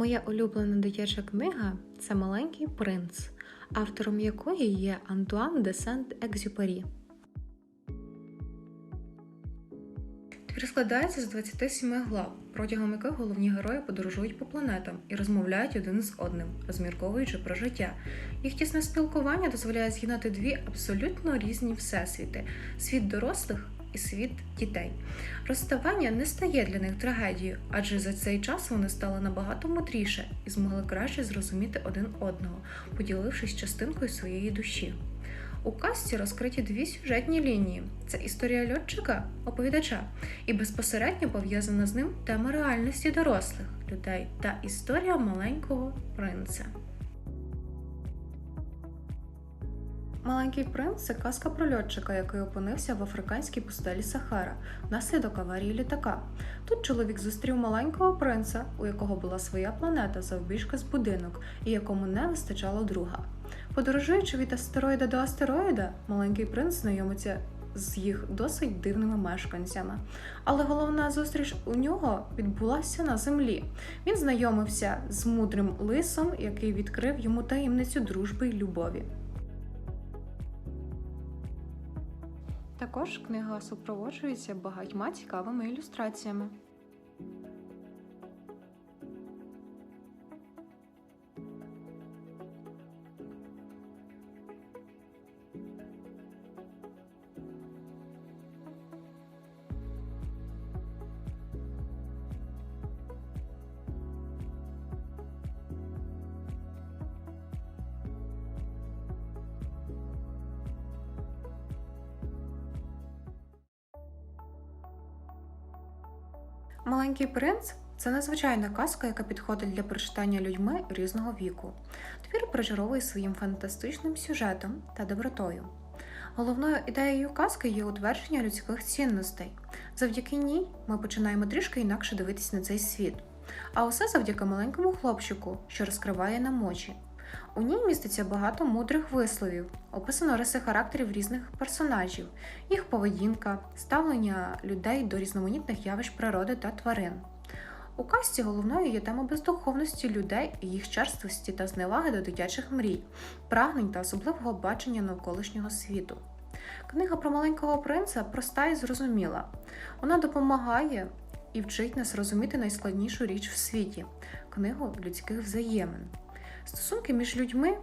Моя улюблена дитяча книга це Маленький принц, автором якої є Антуан де Сент-Екзюпері. Твір складається з 27 глав, протягом яких головні герої подорожують по планетам і розмовляють один з одним, розмірковуючи про життя. Їх тісне спілкування дозволяє з'єднати дві абсолютно різні всесвіти світ дорослих і світ дітей. Розставання не стає для них трагедією, адже за цей час вони стали набагато мудріше і змогли краще зрозуміти один одного, поділившись частинкою своєї душі. У казці розкриті дві сюжетні лінії: це історія льотчика, оповідача, і безпосередньо пов'язана з ним тема реальності дорослих людей та історія маленького принца. Маленький принц це казка про льотчика, який опинився в африканській пустелі Сахара внаслідок аварії літака. Тут чоловік зустрів маленького принца, у якого була своя планета завбільшки з будинок, і якому не вистачало друга. Подорожуючи від астероїда до астероїда, маленький принц знайомиться з їх досить дивними мешканцями. Але головна зустріч у нього відбулася на землі. Він знайомився з мудрим лисом, який відкрив йому таємницю дружби й любові. Також книга супроводжується багатьма цікавими ілюстраціями. Маленький принц це надзвичайна казка, яка підходить для прочитання людьми різного віку. Твір причаровує своїм фантастичним сюжетом та добротою. Головною ідеєю казки є утвердження людських цінностей. Завдяки ній ми починаємо трішки інакше дивитись на цей світ. А усе завдяки маленькому хлопчику, що розкриває нам очі. У ній міститься багато мудрих висловів, описано риси характерів різних персонажів, їх поведінка, ставлення людей до різноманітних явищ природи та тварин. У казці головною є тема бездуховності людей їх черствості та зневаги до дитячих мрій, прагнень та особливого бачення навколишнього світу. Книга про маленького принца проста і зрозуміла. Вона допомагає і вчить нас розуміти найскладнішу річ в світі книгу людських взаємин. Стосунки між людьми,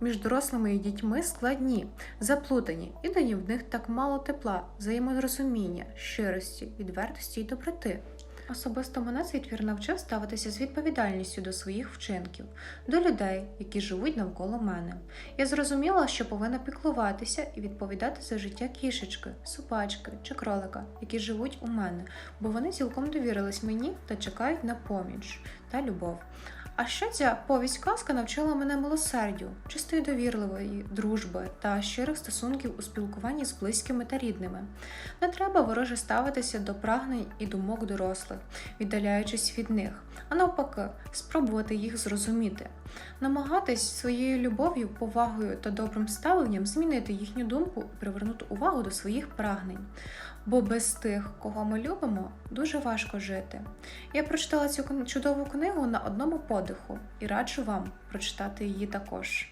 між дорослими і дітьми складні, заплутані, іноді в них так мало тепла, взаєморозуміння, щирості, відвертості і доброти. Особисто мене цей твір навчив ставитися з відповідальністю до своїх вчинків, до людей, які живуть навколо мене. Я зрозуміла, що повинна піклуватися і відповідати за життя кішечки, собачки чи кролика, які живуть у мене, бо вони цілком довірились мені та чекають на поміч та любов. А ще ця повість казка навчила мене милосердю, чистої довірливої дружби та щирих стосунків у спілкуванні з близькими та рідними. Не треба вороже ставитися до прагнень і думок дорослих, віддаляючись від них, а навпаки, спробувати їх зрозуміти, намагатись своєю любов'ю, повагою та добрим ставленням змінити їхню думку і привернути увагу до своїх прагнень. Бо без тих, кого ми любимо, дуже важко жити. Я прочитала цю чудову книгу на одному подиху і раджу вам прочитати її також.